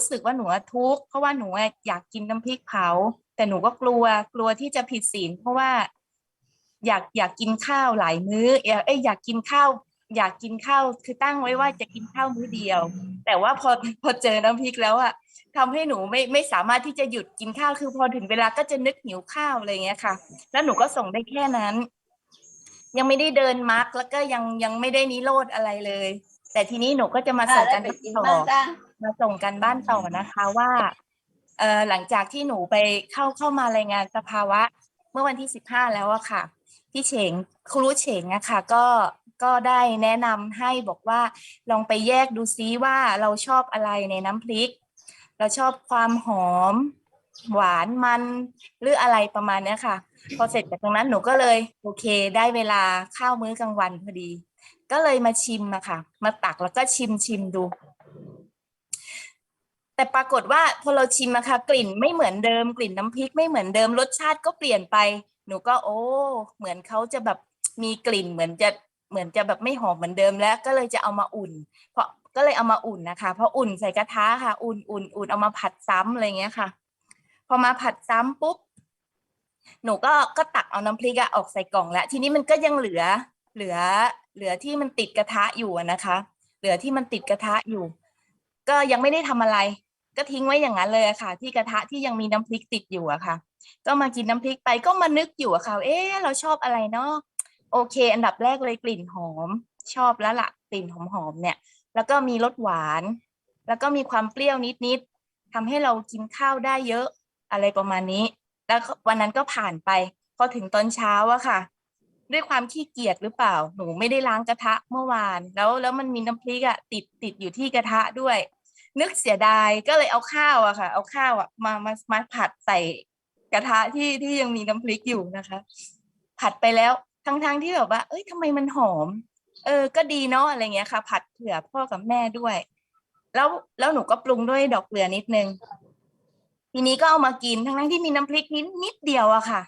รู้สึกว่าหนูอะทุกข์เพราะว่าหนูอะอยากกินน้ำพริกเผา แต่หนูก็กลัวกลัวที่จะผิดศีลเพราะว่า อยากอยากกินข้าวหลายมื้ออยากเอ้ยอยากกินข้าว อยากกินข้าวคือตั้งไว้ว่าจะกินข้าวมื้อเดียว แต่ว่าพอพอเจอน้ำพริกแล้วอะทำให้หนูไม่ไม่สามารถที่จะหยุดกินข้าวคือพอถึงเวลาก็จะนึกหิวข้าวอะไรเงี้ยค่ะ แล้วหนูก็ส่งได้แค่นั้น ยังไม่ได้เดินมาร์กแล้วก็ยังยังไม่ได้นิโรธอะไรเลย แต่ทีนี้หนูก็จะมาส่งกันบ้านต่อ มาส่งกันบ้านต่อนะคะว่าเออหลังจากที่หนูไปเข้าเข้ามารายงานสภาวะ เมื่อวันที่สิบห้าแล้วอะค่ะ พี่เฉงครูเฉงอะค่ะก็ก็ได้แนะนำให้บอกว่าลองไปแยกดูซิว่าเราชอบอะไรในน้ำพริก เราชอบความหอม หวานมันหรืออะไรประมาณเนี้ยค่ะ พอเสร็จจากตรงนั้นหนูก็เลยโอเค ได้เวลาข้าวมื้อกลางวันพอดี ก็เลยมาชิมอะค่ะ มาตักแล้วก็ชิมชิมดู แต่ปรากฏว่าพอเราชิมอะค่ะกลิ่นไม่เหมือนเดิมกลิ่นน้ำพริกไม่เหมือนเดิมรสชาติก็เปลี่ยนไป หนูก็โอ้ เหมือนเขาจะแบบมีกลิ่นเหมือนจะเหมือนจะแบบไม่หอมเหมือนเดิมแล้วก็เลยจะเอามาอุ่น เพราะก็เลยเอามาอุ่นนะคะพออุ่นใส่กระทะค่ะ อุ่นอุ่นอุ่นเอามาผัดซ้ำอะไรเงี้ยค่ะ พอมาผัดซ้ำปุ๊บหนูก็ก็ตักเอาน้ำพริกอะออกใส่กล่องแล้ว ทีนี้มันก็ยังเหลือ เหลือ เหลือที่มันติดกระทะอยู่นะคะ เหลือที่มันติดกระทะอยู่ ก็ยังไม่ได้ทำอะไร ก็ทิ้งไว้อย่างนั้นเลยอะค่ะ ที่กระทะที่ยังมีน้ำพริกติดอยู่อะค่ะ ก็มากินน้ำพริกไปก็มานึกอยู่อะค่ะ เอ๊ะเราชอบอะไรเนาะโอเค อันดับแรกเลยกลิ่นหอม ชอบแล้วล่ะกลิ่นหอมๆเนี่ย แล้วก็มีรสหวาน แล้วก็มีความเปรี้ยวนิดๆทำให้เรากินข้าวได้เยอะอะไรประมาณนี้ แล้ววันนั้นก็ผ่านไปพอถึงตอนเช้าอะค่ะ ด้วยความขี้เกียจหรือเปล่า หนูไม่ได้ล้างกระทะเมื่อวาน แล้วแล้วมันมีน้ำพริกอะติดติดอยู่ที่กระทะด้วย นึกเสียดายก็เลยเอาข้าวอะค่ะ เอาข้าวอะมามามาผัดใส่กระทะที่ที่ยังมีน้ำพริกอยู่นะคะ ผัดไปแล้วทั้งทั้งๆที่แบบว่า เอ้ยทำไมมันหอม เออ ก็ดีเนาะอะไรเงี้ยค่ะ ผัดเผื่อพ่อกับแม่ด้วย แล้วแล้วหนูก็ปรุงด้วยดอกเกลือนิดนึงทีนี้ก็เอามากินทั้งทั้งๆที่มีน้ำพริกนิดนิดเดียวอะค่ะ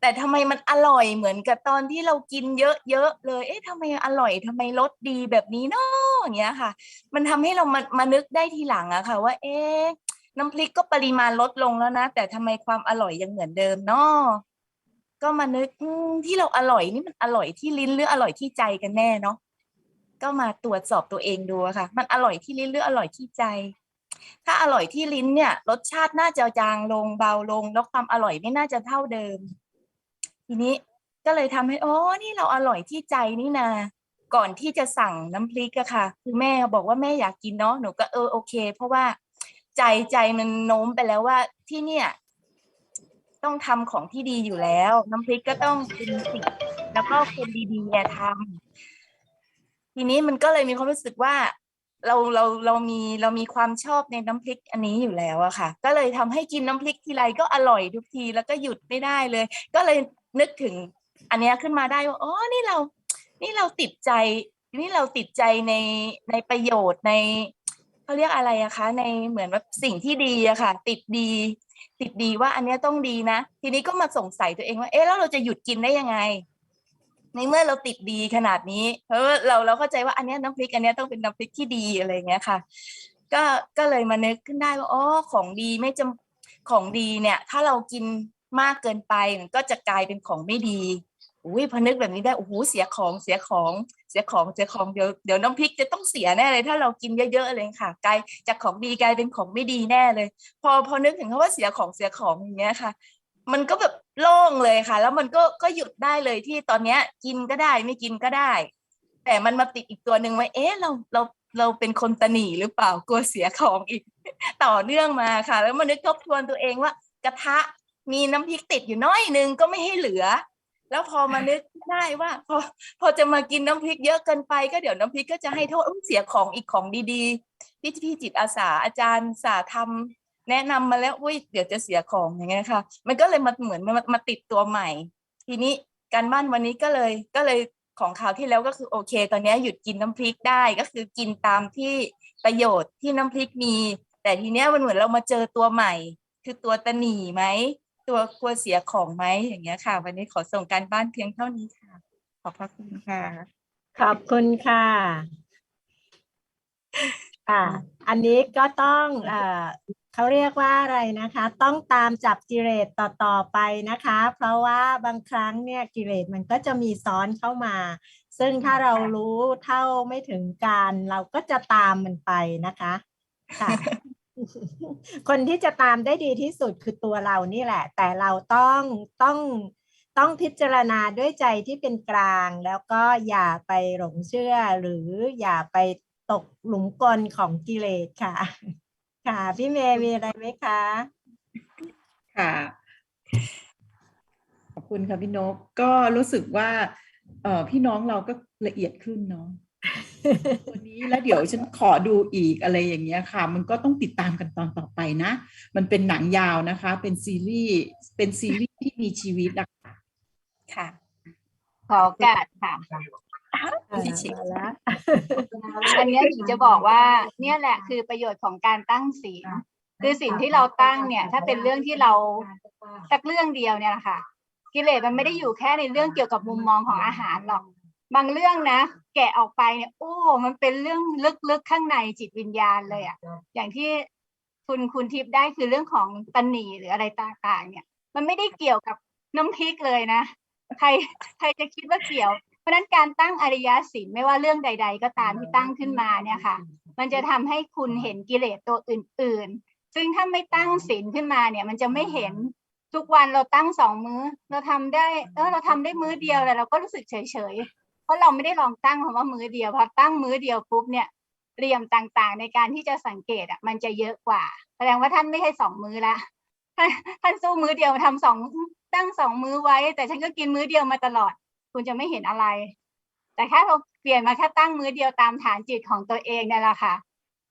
แต่ทำไมมันอร่อยเหมือนกับตอนที่เรากินเยอะๆเลย เอ๊ะทำไมอร่อยทำไมรสดีแบบนี้เนาะ อย่างเงี้ยค่ะ มันทำให้เรามามานึกได้ทีหลังอะค่ะ ว่าเอ๊ะน้ำพริกก็ปริมาณลดลงแล้วนะ แต่ทำไมความอร่อยยังเหมือนเดิมเนาะก็มานึกที่เราอร่อยนี่มันอร่อยที่ลิ้นหรืออร่อยที่ใจกันแน่เนาะก็มาตรวจสอบตัวเองดูอะค่ะ มันอร่อยที่ลิ้นหรืออร่อยที่ใจ ถ้าอร่อยที่ลิ้นเนี่ย รสชาติน่าจะจางลงเบาลง แล้วความอร่อยไม่น่าจะเท่าเดิม ทีนี้ก็เลยทำให้โอ้นี่เราอร่อยที่ใจนี่นา ก่อนที่จะสั่งน้ำพริกอะค่ะ คือแม่บอกว่าแม่อยากกินเนาะหนูก็เออโอเค เพราะว่าใจใจมันโน้มไปแล้วว่าที่เนี่ย ต้องทำของที่ดีอยู่แล้ว น้ำพริกก็ต้องเป็นสิ่งแล้วก็คนดีๆเนี่ยทำทีนี้มันก็เลยมีความรู้สึกว่าเราเราเรามีเรามีความชอบในน้ำพริกอันนี้อยู่แล้วอะค่ะ ก็เลยทำให้กินน้ำพริกทีไรก็อร่อยทุกทีแล้วก็หยุดไม่ได้เลย ก็เลยนึกถึงอันเนี้ยขึ้นมาได้ว่าอ๋อนี่เรา นี่เราติดใจ นี่เราติดใจในในประโยชน์ในเขาเรียกอะไรอะคะ ในเหมือนว่าสิ่งที่ดีอะค่ะ ติดดี ติดดีว่าอันเนี้ยต้องดีนะ ทีนี้ก็มาสงสัยตัวเองว่า เอ๊ะแล้วเราจะหยุดกินได้ยังไง ในเมื่อเราติดดีขนาดนี้เพราะว่าเราเราเข้าใจว่าอันเนี้ยน้ำพริกอันเนี้ยต้องเป็นน้ำพริกที่ดีอะไรเงี้ยค่ะ ก็ก็เลยมานึกขึ้นได้ว่าอ๋อของดีไม่จำของดีเนี่ย ถ้าเรากินมากเกินไปมันก็จะกลายเป็นของไม่ดี อุ้ยพอนึกแบบนี้ได้โอ้โหเสียของเสียของเสียของเสียของเดี๋ยวเดี๋ยวน้ำพริกจะต้องเสียแน่เลย ถ้าเรากินเยอะๆเลยค่ะกลายจากของดีกลายเป็นของไม่ดีแน่เลย พอพอนึกถึงคำว่าเสียของเสียของอย่างเงี้ยค่ะ มันก็แบบโล่งเลยค่ะ แล้วมันก็ก็หยุดได้เลยที่ตอนเนี้ย กินก็ได้ไม่กินก็ได้ แต่มันมาติดอีกตัวหนึ่งไว้เอ๊ะเราเราเราเป็นคนตะหนีหรือเปล่ากลัวเสียของอีกต่อเนื่องมาค่ะ แล้วมานึกทบทวนตัวเองว่ากระทะมีน้ำพริกติดอยู่น้อยนึงก็ไม่ให้เหลือ แล้วพอมานึกได้ว่า พอพอจะมากินน้ำพริกเยอะเกินไปก็เดี๋ยวน้ำพริกก็จะให้โทษอุ๊ยเสียของอีกของดีๆพี่พี่จิตอาสาอาจารย์สาธรรมแนะนำมาแล้วอุ้ยเดี๋ยวจะเสียของอย่างเงี้ยค่ะ มันก็เลยมาเหมือนมามาติดตัวใหม่ ทีนี้การบ้านวันนี้ก็เลยก็เลยของข่าวที่แล้วก็คือโอเค ตอนนี้หยุดกินน้ำพริกได้ก็คือกินตามที่ประโยชน์ที่น้ำพริกมี แต่ทีเนี้ยมันเหมือนเรามาเจอตัวใหม่ คือตัวตะหนีไหม ตัวกลัวเสียของไหมอย่างเงี้ยค่ะ วันนี้ขอส่งการบ้านเพียงเท่านี้ค่ะ ขอบพระคุณค่ะ ขอบคุณค่ะค่ะอันนี้ก็ต้องเอ่อเขาเรียกว่าอะไรนะคะ ต้องตามจับกิเลสต่อๆไปนะคะ เพราะว่าบางครั้งเนี่ยกิเลสมันก็จะมีซ้อนเข้ามา ซึ่งถ้าเรารู้เท่าไม่ถึงการ เราก็จะตามมันไปนะคะค่ะ คนที่จะตามได้ดีที่สุดคือตัวเรานี่แหละ แต่เราต้องต้องต้องพิจารณาด้วยใจที่เป็นกลาง แล้วก็อย่าไปหลงเชื่อ หรืออย่าไปตกหลุมกลของกิเลสค่ะ ค่ะ พี่เมย์มีอะไรไหมคะ ค่ะ ขอบคุณค่ะพี่นกก็รู้สึกว่าเออพี่น้องเราก็ละเอียดขึ้นเนาะ วันนี้แล้วเดี๋ยวฉันขอดูอีกอะไรอย่างเงี้ยค่ะ มันก็ต้องติดตามกันตอนต่อไปนะ มันเป็นหนังยาวนะคะ เป็นซีรีส์เป็นซีรีส์ที่มีชีวิตนะคะค่ะ ขอโอกาสค่ะอ่ามาแล้วอันเนี้ยหญิงจะบอกว่า เนี่ยแหละคือประโยชน์ของการตั้งศีลคือศีลที่เราตั้งเนี่ย ถ้าเป็นเรื่องที่เราสักเรื่องเดียวเนี่ยแหละค่ะ กิเลสมันไม่ได้อยู่แค่ในเรื่องเกี่ยวกับมุมมองของอาหารหรอก บางเรื่องนะ แกะออกไปเนี่ยโอ้ มันเป็นเรื่องลึกๆข้างในจิตวิญญาณเลยอะอย่างที่คุณคุณทิพย์ได้คือเรื่องของตันหนีหรืออะไรต่างๆเนี่ย มันไม่ได้เกี่ยวกับน้ำพริกเลยนะ ใครใครจะคิดว่าเกี่ยว เพราะนั้นการตั้งอริยศีลไม่ว่าเรื่องใด ๆ ก็ตามที่ตั้งขึ้นมาเนี่ยค่ะ มันจะทำให้คุณเห็นกิเลสตัวอื่น ๆ ซึ่งถ้าไม่ตั้งศีลขึ้นมาเนี่ยมันจะไม่เห็นทุกวันเราตั้งสองมื้อ เราทำได้เออเราทำได้มื้อเดียวแต่เราก็รู้สึกเฉย เพราะเราไม่ได้ลองตั้งคำว่ามื้อเดียวพอตั้งมื้อเดียวปุ๊บเนี่ยเหลี่ยมต่างๆ ในการที่จะสังเกตอะมันจะเยอะกว่า แสดงว่าท่านไม่ใช่สองมื้อละท่านสู้มื้อเดียวทำสองตั้งสองมื้อไว้ แต่ฉันก็กินมื้อเดียวมาตลอด คุณจะไม่เห็นอะไร แต่แค่เราเปลี่ยนมาแค่ตั้งมื้อเดียวตามฐานจิตของตัวเองนี่แหละค่ะ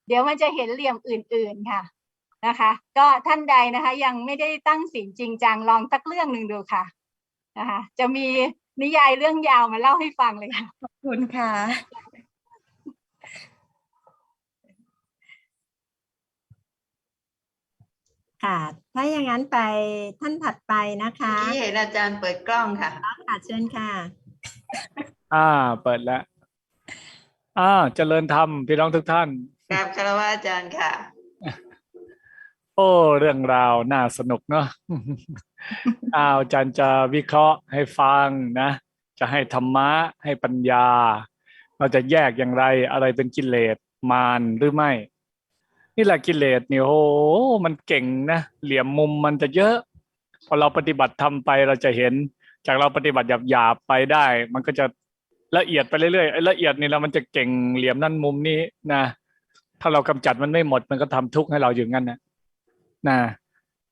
เดี๋ยวมันจะเห็นเหลี่ยมอื่น ๆค่ะนะคะ ก็ท่านใดนะคะ ยังไม่ได้ตั้งศีลจริงจังลองสักเรื่องหนึ่งดูค่ะนะคะจะมี นิยายเรื่องยาวมาเล่าให้ฟังเลยค่ะ ขอบคุณค่ะ ค่ะ ถ้าอย่างนั้นไปท่านถัดไปนะคะที่เห็นอาจารย์เปิดกล้องค่ะ ค่ะเชิญค่ะ อ่า เปิดแล้ว อ่า เจริญธรรมพี่น้องทุกท่าน กราบคารวะอาจารย์ค่ะ โอ้ เรื่องราวน่าสนุกเนาะอ้าวอาจารย์จะวิเคราะห์ให้ฟังนะ จะให้ธรรมะให้ปัญญา เราจะแยกอย่างไรอะไรเป็นกิเลสมารหรือไม่ นี่แหละกิเลสเนี่ยโอ้มันเก่งนะเหลี่ยมมุมมันจะเยอะ พอเราปฏิบัติทำไปเราจะเห็น จากเราปฏิบัติหยาบๆไปได้ มันก็จะละเอียดไปเรื่อยๆละเอียดนี่เรามันจะเก่งเหลี่ยมนั่นมุมนี้นะถ้าเรากำจัดมันไม่หมดมันก็ทำทุกข์ให้เราอยู่งั้นนะ นะ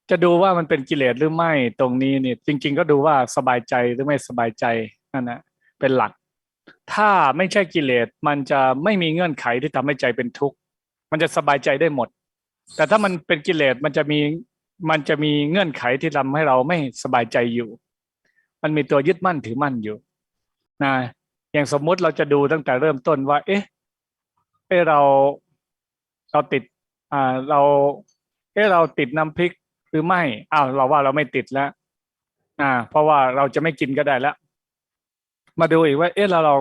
จะดูว่ามันเป็นกิเลสหรือไม่ตรงนี้เนี่ยจริง ๆ ก็ดูว่าสบายใจหรือไม่สบายใจนั่นนะเป็นหลัก ถ้าไม่ใช่กิเลสมันจะไม่มีเงื่อนไขที่ทำให้ใจเป็นทุกข์มันจะสบายใจได้หมด แต่ถ้ามันเป็นกิเลสมันจะมีมันจะมีเงื่อนไขที่ทำให้เราไม่สบายใจอยู่ มันมีตัวยึดมั่นถือมั่นอยู่นะอย่างสมมุติเราจะดูตั้งแต่เริ่มต้นว่า เอ๊ะเอ๊ะเราเราติดอ่าเรา เอ๊ะเราติดน้ำพริกหรือไม่อ้าวเราว่าเราไม่ติดแล้ว อ่า เพราะว่าเราจะไม่กินก็ได้แล้ว มาดูอีกว่า เอ๊ะเราเรา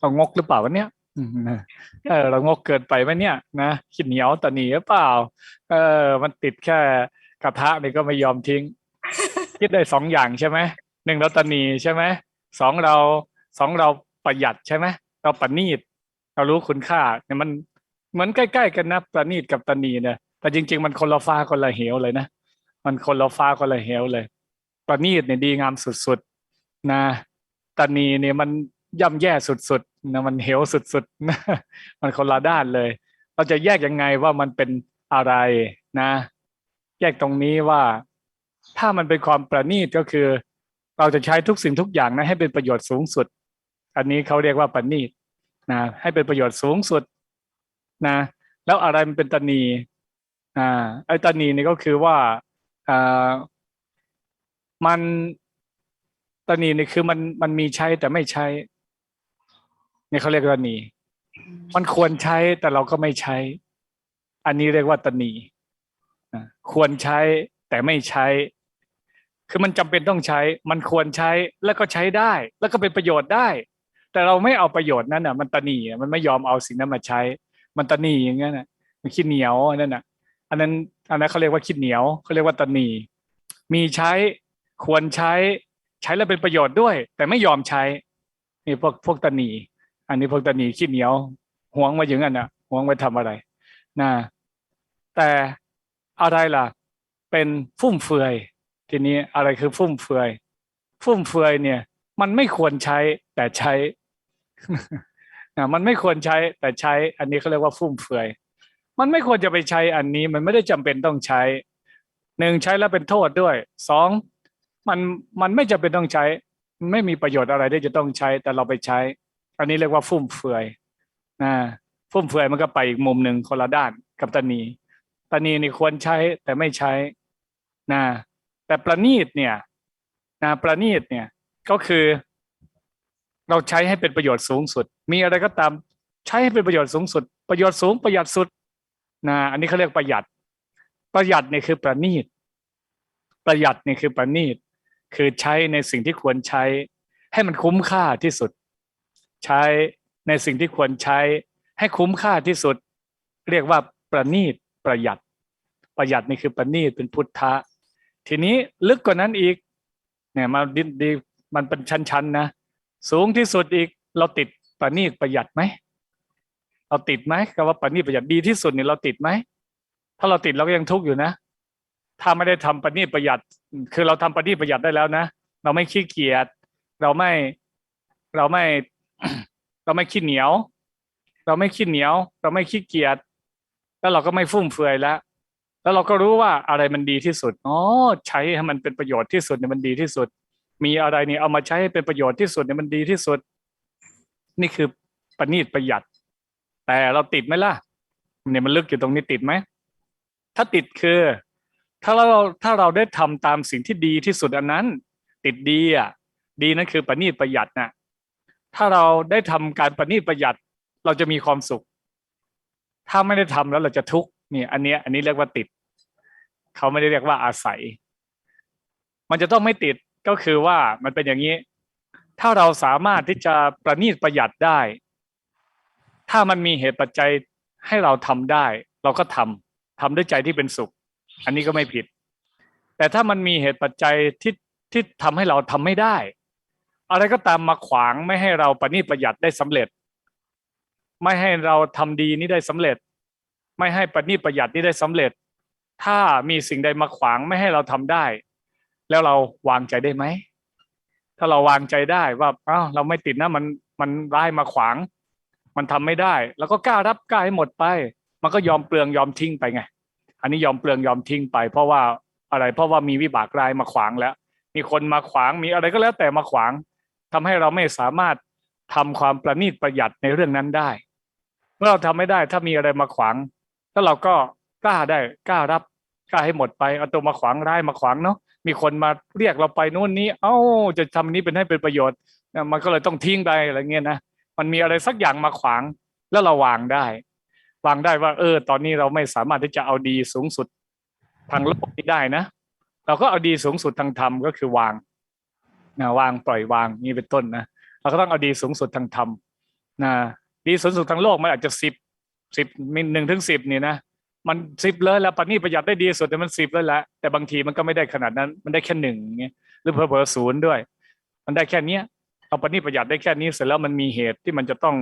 เรางกหรือเปล่าวะเนี้ยอืมนะเออเรางกเกินไปไหมเนี่ยนะขี้เหนียวตะหนีหรือเปล่า เออ มันติดแค่กระทะนี่ก็ไม่ยอมทิ้ง คิดได้สองอย่างใช่ไหมหนึ่งเราตะหนีใช่ไหมสองเราสองเราประหยัดใช่ไหมเราประณีตเรารู้คุณค่าเนี่ยมันเหมือนใกล้ ๆ กันนะประณีตกับตะหนีเนี่ย แต่จริง ๆ มันคนละฟ้าคนละเหวเลยนะ มันคนละฟ้าคนละเหวเลยประณีตเนี่ยดีงามสุดๆนะตะหนีเนี่ยมันย่ำแย่สุดๆนะมันเหวสุดๆนะมันคนละด้านเลย เราจะแยกยังไงว่ามันเป็นอะไรนะ แยกตรงนี้ว่า ถ้ามันเป็นความประณีตก็คือ เราจะใช้ทุกสิ่งทุกอย่างนะให้เป็นประโยชน์สูงสุด อันนี้เขาเรียกว่าประณีตนะให้เป็นประโยชน์สูงสุดนะ แล้วอะไรมันเป็นตนี อ่าไอ้ตนีนี่ก็คือว่าอ่ามันตนีนี่คือมันมันมีใช้แต่ไม่ใช้นี่เขาเรียกว่าตนี มันควรใช้แต่เราก็ไม่ใช้ อันนี้เรียกว่าตนีอะควรใช้แต่ไม่ใช้ คือมันจำเป็นต้องใช้ มันควรใช้แล้วก็ใช้ได้ แล้วก็เป็นประโยชน์ได้ แต่เราไม่เอาประโยชน์นั้นอะ มันตนีมันไม่ยอมเอาสิ่งนั้นมาใช้ มันตะหนีอย่างเงี้ยนะมันขี้เหนียวอันนั้นน่ะ อันนั้นอันนั้นเขาเรียกว่าขี้เหนียวเขาเรียกว่าตะหนีมีใช้ควรใช้ใช้แล้วเป็นประโยชน์ด้วย แต่ไม่ยอมใช้นี่พวกพวกตะหนีอันนี้พวกตะหนีขี้เหนียวหวงมาอย่างนั้นน่ะหวงไว้ทำอะไรนะแต่อะไรล่ะ เป็นฟุ่มเฟือย ทีนี้อะไรคือฟุ่มเฟือย ฟุ่มเฟือยเนี่ย มันไม่ควรใช้แต่ใช้นะมันไม่ควรใช้แต่ใช้ อันนี้เขาเรียกว่าฟุ่มเฟือย มันไม่ควรจะไปใช้อันนี้ มันไม่ได้จำเป็นต้องใช้หนึ่งใช้แล้วเป็นโทษด้วยสองมันมันไม่จำเป็นต้องใช้ ไม่มีประโยชน์อะไรที่จะต้องใช้ แต่เราไปใช้ อันนี้เรียกว่าฟุ่มเฟือยนะฟุ่มเฟือยมันก็ไปอีกมุมหนึ่งคนละด้านกับตานีตานีนี่ควรใช้แต่ไม่ใช้นะแต่ประณีตเนี่ยนะประณีตเนี่ยก็คือ เราใช้ให้เป็นประโยชน์สูงสุด มีอะไรก็ตาม ใช้ให้เป็นประโยชน์สูงสุด ประโยชน์สูงประหยัดสุด นะอันนี้เขาเรียกประหยัด ประหยัดเนี่ยคือประณีต ประหยัดเนี่ยคือประณีต คือใช้ในสิ่งที่ควรใช้ ให้มันคุ้มค่าที่สุด ใช้ในสิ่งที่ควรใช้ ให้คุ้มค่าที่สุด เรียกว่าประณีต ประหยัด ประหยัดนี่คือประณีตเป็นพุทธะ ทีนี้ลึกกว่านั้นอีก เนี่ยมาดิดีมันเป็นชั้นๆนะ สูงที่สุดอีกเราติดประณีตประหยัดไหม เราติดไหมคำว่าปณีประหยัดดีที่สุดเนี่ยเราติดไหมถ้าเราติดเราก็ยังทุกข์อยู่นะ ถ้าไม่ได้ทำปณีประหยัด คือเราทำปณีประหยัดได้แล้วนะเราไม่ขี้เกียจเราไม่เราไม่ เราไม่ขี้เหนียว เราไม่ขี้เหนียว เราไม่ขี้เกียจแล้วเราก็ไม่ฟุ่มเฟือยแล้วแล้วเราก็รู้ว่าอะไรมันดีที่สุดอ๋อใช้ให้มันเป็นประโยชน์ที่สุดเนี่ยมันดีที่สุด มีอะไรนี่เอามาใช้ให้เป็นประโยชน์ที่สุดเนี่ยมันดีที่สุด นี่คือประณีตประหยัด แต่เราติดไหมล่ะเนี่ยมันลึกอยู่ตรงนี้ติดไหมถ้าติดคือ ถ้าเราถ้าเราได้ทำตามสิ่งที่ดีที่สุดอันนั้น ติดดีอะ ดีนั่นคือประณีตประหยัดน่ะถ้าเราได้ทำการประณีตประหยัด เราจะมีความสุข ถ้าไม่ได้ทำแล้วเราจะทุกข์นี่อันเนี้ยอันนี้เรียกว่าติด เขาไม่ได้เรียกว่าอาศัย มันจะต้องไม่ติดก็คือว่ามันเป็นอย่างนี้ ถ้าเราสามารถที่จะประณีตประหยัดได้ ถ้ามันมีเหตุปัจจัยให้เราทำได้ เราก็ทำทำด้วยใจที่เป็นสุข อันนี้ก็ไม่ผิด แต่ถ้ามันมีเหตุปัจจัยที่ที่ทำให้เราทำไม่ได้ อะไรก็ตามมาขวางไม่ให้เราประณีประหยัดได้สำเร็จ ไม่ให้เราทำดีนี้ได้สำเร็จ ไม่ให้ประณีประหยัดนี้ได้สำเร็จ ถ้ามีสิ่งใดมาขวางไม่ให้เราทำได้ แล้วเราวางใจได้ไหมถ้าเราวางใจได้ว่าอ้าวเราไม่ติดนะมันมันร้ายมาขวาง มันทำไม่ได้ แล้วก็กล้ารับกล้าให้หมดไป มันก็ยอมเปลืองยอมทิ้งไปไง อันนี้ยอมเปลืองยอมทิ้งไป เพราะว่าอะไรเพราะว่ามีวิบากรายมาขวางแล้ว มีคนมาขวางมีอะไรก็แล้วแต่มาขวางทำให้เราไม่สามารถทำความประณีตประหยัดในเรื่องนั้นได้ เมื่อเราทำไม่ได้ถ้ามีอะไรมาขวางแล้วเราก็กล้าได้กล้ารับกล้าให้หมดไปเอาตัวมาขวางร้ายมาขวางเนาะมีคนมาเรียกเราไปนู่นนี้ เอ้าจะทำนี้เป็นให้เป็นประโยชน์มันก็เลยต้องทิ้งไปอะไรเงี้ยนะ มันมีอะไรสักอย่างมาขวางแล้วเราวางได้ วางได้ว่า เออ ตอนนี้เราไม่สามารถที่จะเอาดีสูงสุดทางโลกนี้ได้นะ เราก็เอาดีสูงสุดทางธรรมก็คือวางนะวางปล่อยวางนี่เป็นต้นนะเราก็ต้องเอาดีสูงสุดทางธรรมนะดีสูงสุดทางโลกมันอาจจะสิบสิบมินหนึ่งถึงสิบนี่นะมันสิบเลยแล้วปัณีประหยัดได้ดีสุดแต่มันสิบเลยแหละแต่บางทีมันก็ไม่ได้ขนาดนั้น มันได้แค่หนึ่งเงี้ยหรือเผลอศูนย์ด้วย มันได้แค่เนี้ย เอาปณีประหยัดได้แค่นี้เสร็จแล้วมันมีเหตุที่มันจะต้อง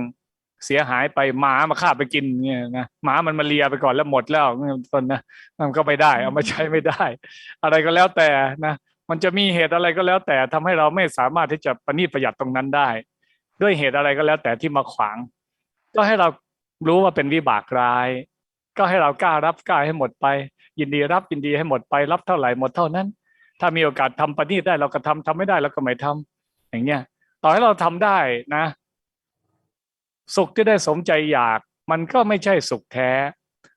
เสียหายไปหมามาฆ่าไปกินเงี้ยนะหมามันมาเลียไปก่อนแล้วหมดแล้วเงี้ยต้นนะมันก็ไม่ได้ เอามาใช้ไม่ได้ อะไรก็แล้วแต่นะมันจะมีเหตุอะไรก็แล้วแต่ทำให้เราไม่สามารถที่จะประณีประหยัดตรงนั้นได้ ด้วยเหตุอะไรก็แล้วแต่ที่มาขวาง ก็ให้เรารู้ว่าเป็นวิบากร้าย ก็ให้เรากล้ารับกล้าให้หมดไป ยินดีรับยินดีให้หมดไปรับเท่าไหร่หมดเท่านั้น ถ้ามีโอกาสทำประณีได้เราก็ทำทำไม่ได้เราก็ไม่ทำอย่างเงี้ย ต่อให้เราทำได้นะ สุขที่ได้สมใจอยาก มันก็ไม่ใช่สุขแท้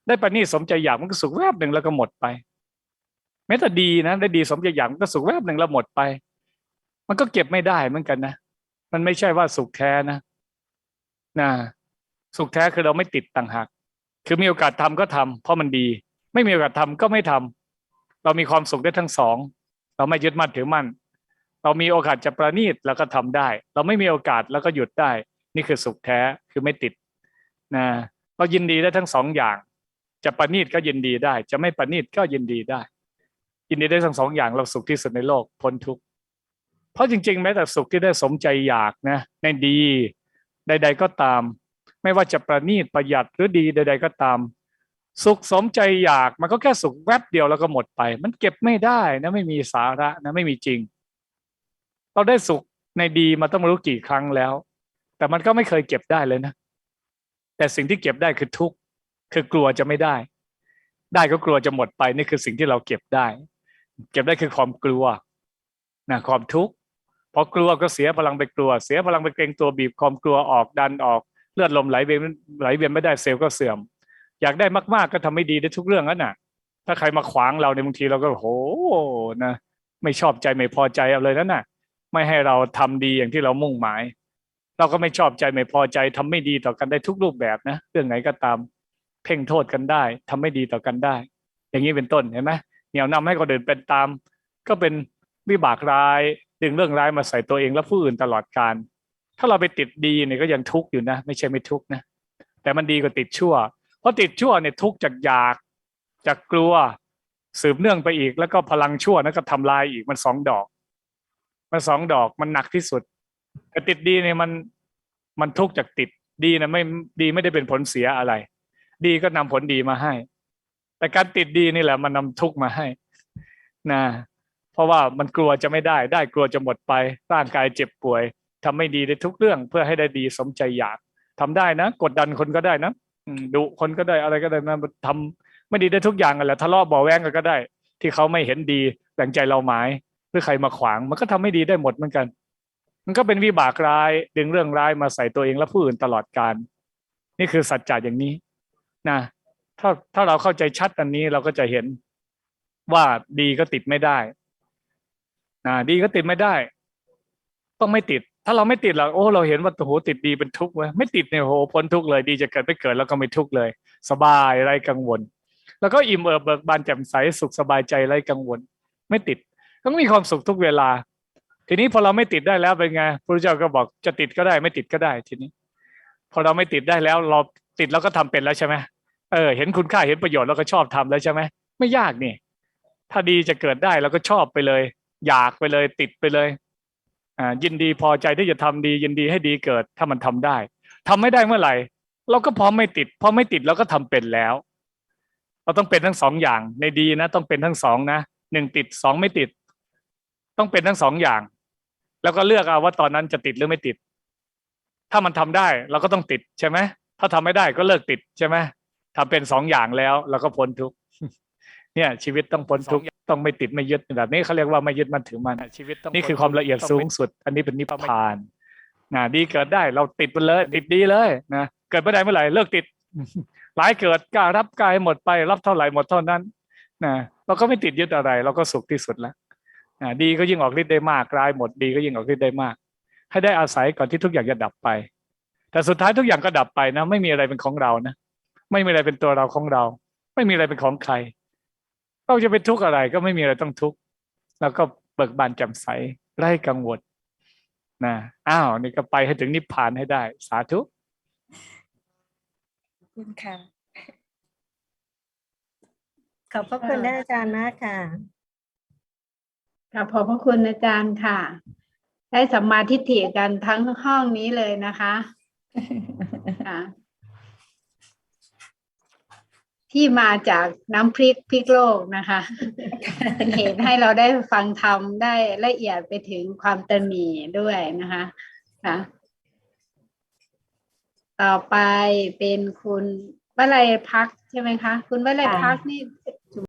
ได้ประณีตสมใจอยากมันก็สุขแวบหนึ่งแล้วก็หมดไปแม้แต่ดีนะ ได้ดีสมใจอยากมันก็สุขแวบหนึ่งแล้วหมดไป มันก็เก็บไม่ได้เหมือนกันนะมันไม่ใช่ว่าสุขแท้นะนะสุขแท้คือเราไม่ติดต่างหากคือมีโอกาสทำก็ทำเพราะมันดี ไม่มีโอกาสทำก็ไม่ทำเรามีความสุขได้ทั้งสอง เราไม่ยึดมั่นถือมั่น เรามีโอกาสจะประณีตแล้วก็ทำได้ เราไม่มีโอกาสแล้วก็หยุดได้ นี่คือสุขแท้คือไม่ติดนะเรายินดีได้ทั้งสองอย่าง จะประณีตก็ยินดีได้ จะไม่ประณีตก็ยินดีได้ ยินดีได้ทั้งสองอย่างเราสุขที่สุดในโลกพ้นทุกข์เพราะจริง ๆ แม้แต่สุขที่ได้สมใจอยากนะในดี ใด ๆ ก็ตาม ไม่ว่าจะประณีตประหยัดหรือดีใด ๆ ก็ตาม สุขสมใจอยากมันก็แค่สุขแวบเดียวแล้วก็หมดไป มันเก็บไม่ได้นะไม่มีสาระนะไม่มีจริง เราได้สุขในดีมาต้องไม่รู้กี่ครั้งแล้ว แต่มันก็ไม่เคยเก็บได้เลยนะ แต่สิ่งที่เก็บได้คือทุกข์คือกลัวจะไม่ได้ ได้ก็กลัวจะหมดไปนี่คือสิ่งที่เราเก็บได้ เก็บได้คือความกลัวนะความทุกข์พอกลัวก็เสียพลังไปกลัว เสียพลังไปเกรงตัวบีบความกลัวออกดันออกเลือดลมไหลเวียนไหลเวียนไม่ได้เซลล์ก็เสื่อม อยากได้มากๆก็ทำไม่ดีได้ทุกเรื่องนั่นน่ะ ถ้าใครมาขวางเราในบางทีเราก็โหนะไม่ชอบใจไม่พอใจเอาเลยนั่นน่ะ ไม่ให้เราทำดีอย่างที่เรามุ่งหมาย เราก็ไม่ชอบใจไม่พอใจทำไม่ดีต่อกันได้ทุกรูปแบบนะเรื่องไหนก็ตาม เพ่งโทษกันได้ทำไม่ดีต่อกันได้ อย่างนี้เป็นต้นเห็นไหมเหนี่ยวนำให้คนอื่นเป็นตาม ก็เป็นวิบากร้ายดึงเรื่องร้ายมาใส่ตัวเองและผู้อื่นตลอดการ ถ้าเราไปติดดีเนี่ยก็ยังทุกข์อยู่นะ ไม่ใช่ไม่ทุกข์นะ แต่มันดีกว่าติดชั่ว เพราะติดชั่วเนี่ยทุกข์จากอยากจากกลัว สืบเนื่องไปอีกแล้วก็พลังชั่วนั้นก็ทำลายอีกมันสองดอก มันสองดอกมันหนักที่สุด แต่ติดดีเนี่ยมันมันทุกจากติดดีนะไม่ดีไม่ได้เป็นผลเสียอะไร ดีก็นำผลดีมาให้ แต่การติดดีนี่แหละมันนำทุกมาให้นะเพราะว่ามันกลัวจะไม่ได้ ได้กลัวจะหมดไป ร่างกายเจ็บป่วยทำไม่ดีในทุกเรื่องเพื่อให้ได้ดีสมใจอยากทำได้นะ กดดันคนก็ได้นะดุคนก็ได้อะไรก็ได้นะทำไม่ดีได้ทุกอย่างกันแหละทะเลาะเบาะแวงกันก็ได้ ที่เขาไม่เห็นดีแบ่งใจเราหมาย รือใครมาขวาง มันก็ทำไม่ดีได้หมดเหมือนกัน มันก็เป็นวิบากร้ายดึงเรื่องร้ายมาใส่ตัวเองและผู้อื่นตลอดการ นี่คือสัจจะอย่างนี้นะถ้าถ้าเราเข้าใจชัดอันนี้เราก็จะเห็นว่าดีก็ติดไม่ได้นะดีก็ติดไม่ได้ ต้องไม่ติด ถ้าเราไม่ติดเราโอ้ เราเห็นว่าโอ้โหติดดีเป็นทุกข์เว้ยไม่ติดเนี่ยโอ้โหพ้นทุกข์เลย ดีจะเกิดไม่เกิดแล้วก็ไม่ทุกข์เลย สบายไร้กังวล แล้วก็อิ่มเอิบเบิกบานแจ่มใสสุขสบายใจไร้กังวล ไม่ติด ก็มีความสุขทุกเวลา ทีนี้พอเราไม่ติดได้แล้วเป็นไงพระเจ้าก็บอกจะติดก็ได้ไม่ติดก็ได้ทีนี้ พอเราไม่ติดได้แล้วเราติดแล้วก็ทำเป็นแล้วใช่ไหมเออเห็นคุณค่าเห็นประโยชน์แล้วก็ชอบทำแล้วใช่ไหมไม่ยากนี่ ถ้าดีจะเกิดได้เราก็ชอบไปเลย อยากไปเลยติดไปเลยอ่ายินดีพอใจที่จะทำดี ยินดีให้ดีเกิดถ้ามันทำได้ทำไม่ได้เมื่อไหร่ เราก็พร้อมไม่ติดพอไม่ติดเราก็ทำเป็นแล้ว เราต้องเป็นทั้งสองอย่างในดีนะ ต้องเป็นทั้งสองนะหนึ่งติดสองไม่ติด ต้องเป็นทั้งสองอย่าง แล้วก็เลือกเอาว่าตอนนั้นจะติดหรือไม่ติด ถ้ามันทำได้เราก็ต้องติดใช่ไหมถ้าทำไม่ได้ก็เลิกติดใช่ไหมทำเป็นสองอย่างแล้วเราก็พ้นทุกข์เนี่ย ชีวิตต้องพ้นทุกข์ต้องไม่ติดไม่ยึดแบบนี้เขาเรียกว่าไม่ยึดมันถือมันชีวิตนี่คือความละเอียดสูงสุด อันนี้เป็นนิพพานนะดีเกิดได้เราติดไปเลย ติดดีเลยนะเกิดไม่ได้เมื่อไหร่เลิกติดหลายเกิดกล้ารับกายหมดไปรับเท่าไหร่หมดเท่านั้นนะเราก็ไม่ติดยึดอะไร เราก็สุขที่สุดแล้วนะ ดีก็ยิ่งออกฤทธิ์ได้มากร้ายหมดดีก็ยิ่งออกฤทธิ์ได้มาก ให้ได้อาศัยก่อนที่ทุกอย่างจะดับไป แต่สุดท้ายทุกอย่างก็ดับไปนะ ไม่มีอะไรเป็นของเรานะ ไม่มีอะไรเป็นตัวเราของเรา ไม่มีอะไรเป็นของใคร เราจะไปทุกข์อะไรก็ไม่มีอะไรต้องทุกข์แล้วก็เบิกบานแจ่มใสไร้กังวลนะอ้าวนี่ก็ไปให้ถึงนิพพานให้ได้ สาธุขอบคุณค่ะขอบพระคุณท่านอาจารย์มากค่ะ ค่ะขอบพระคุณอาจารย์ค่ะ ได้สัมมาทิฏฐิกันทั้งห้องนี้เลยนะคะค่ะที่มาจากน้ำพริกพริกโลกนะคะเป็นเหตุให้เราได้ฟังธรรมได้ละเอียดไปถึงความตระหนี่ด้วยนะคะค่ะต่อไปเป็นคุณวลัยพักใช่ไหมคะ คุณวลัยพักนี่